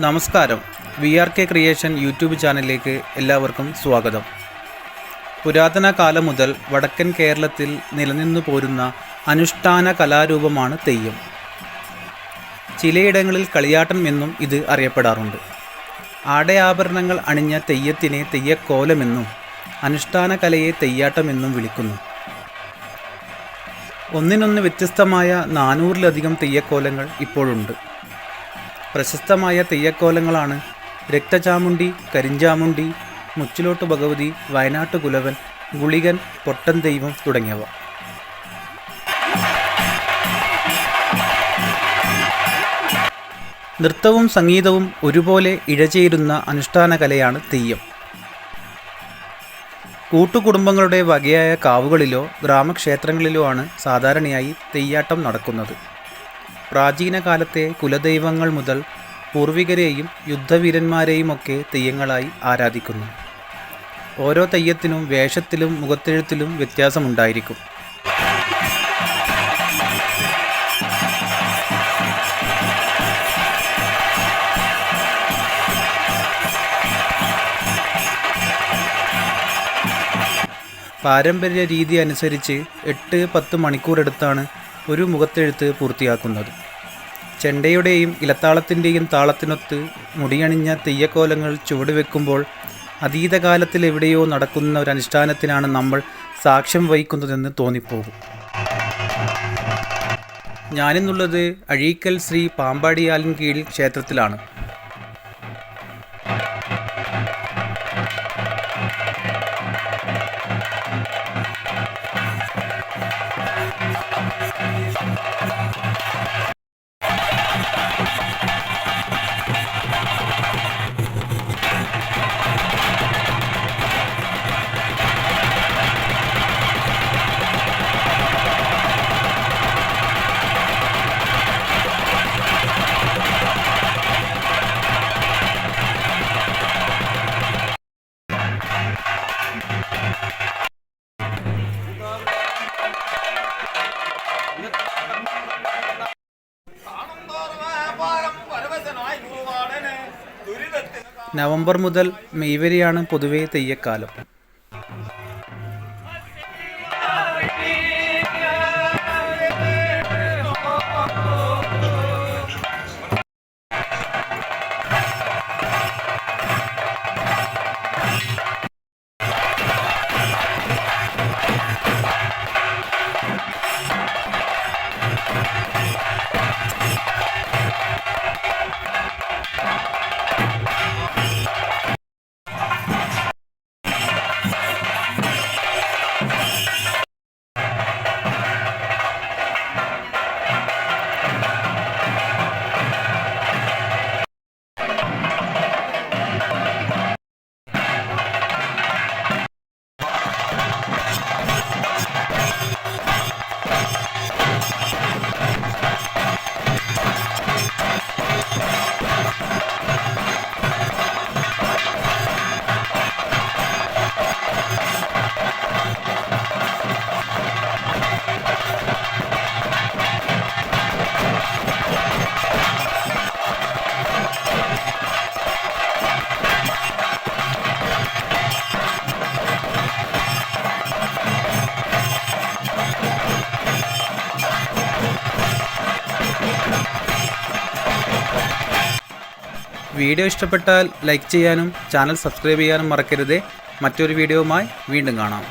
നമസ്കാരം. V R K creation YouTube ചാനലിലേക്ക് എല്ലാവർക്കും സ്വാഗതം. പുരാതന കാലം മുതൽ വടക്കൻ കേരളത്തിൽ നിലനിന്നു പോരുന്ന അനുഷ്ഠാന കലാരൂപമാണ് തെയ്യം. ചിലയിടങ്ങളിൽ കളിയാട്ടം എന്നും ഇത് അറിയപ്പെടാറുണ്ട്. ആടയാഭരണങ്ങൾ അണിഞ്ഞ തെയ്യത്തിനെ തെയ്യക്കോലമെന്നും അനുഷ്ഠാന കലയെ തെയ്യാട്ടമെന്നും വിളിക്കുന്നു. ഒന്നിനൊന്ന് വ്യത്യസ്തമായ നാനൂറിലധികം തെയ്യക്കോലങ്ങൾ ഇപ്പോഴുണ്ട്. പ്രശസ്തമായ തെയ്യക്കോലങ്ങളാണ് രക്തചാമുണ്ടി കരിഞ്ചാമുണ്ടി മുച്ചിലോട്ട് ഭഗവതി വയനാട്ട് കുലവൻ ഗുളികൻ പൊട്ടൻ ദൈവം തുടങ്ങിയവ. നൃത്തവും സംഗീതവും ഒരുപോലെ ഇഴചേരുന്ന അനുഷ്ഠാന കലയാണ് തെയ്യം. കൂട്ടുകുടുംബങ്ങളുടെ വകയായ കാവുകളിലോ ഗ്രാമക്ഷേത്രങ്ങളിലോ ആണ് സാധാരണയായി തെയ്യാട്ടം നടക്കുന്നത്. പ്രാചീന കാലത്തെ കുലദൈവങ്ങൾ മുതൽ പൂർവികരെയും യുദ്ധവീരന്മാരെയുമൊക്കെ തെയ്യങ്ങളായി ആരാധിക്കുന്നു. ഓരോ തെയ്യത്തിനും വേഷത്തിലും മുഖത്തെഴുത്തിലും വ്യത്യാസമുണ്ടായിരിക്കും. പാരമ്പര്യ രീതി അനുസരിച്ച് എട്ട് പത്ത് മണിക്കൂറെടുത്താണ് ഒരു മുഖത്തെഴുത്ത് പൂർത്തിയാക്കുന്നത്. ചെണ്ടയുടെയും ഇലത്താളത്തിന്റെയും താളത്തിനൊത്ത് മുടിയണിഞ്ഞ തെയ്യക്കോലങ്ങൾ ചുവടുവെക്കുമ്പോൾ അതീതകാലത്തിൽ എവിടെയോ നടക്കുന്ന ഒരു അനുഷ്ഠാനത്തിനാണ് നമ്മൾ സാക്ഷ്യം വഹിക്കുന്നതെന്ന് തോന്നിപ്പോകും. ഞാനിന്നുള്ളത് അഴീക്കൽ ശ്രീ പാമ്പാടിയാലിൻ കീഴിൽ ക്ഷേത്രത്തിലാണ്. നവംബർ മുതൽ മെയ് വരെയാണ് പൊതുവെ തെയ്യക്കാലം. വീഡിയോ ഇഷ്ടപ്പെട്ടാൽ ലൈക്ക് ചെയ്യാനും ചാനൽ സബ്സ്ക്രൈബ് ചെയ്യാനും മറക്കരുത്. മറ്റൊരു വീഡിയോവുമായി വീണ്ടും കാണാം.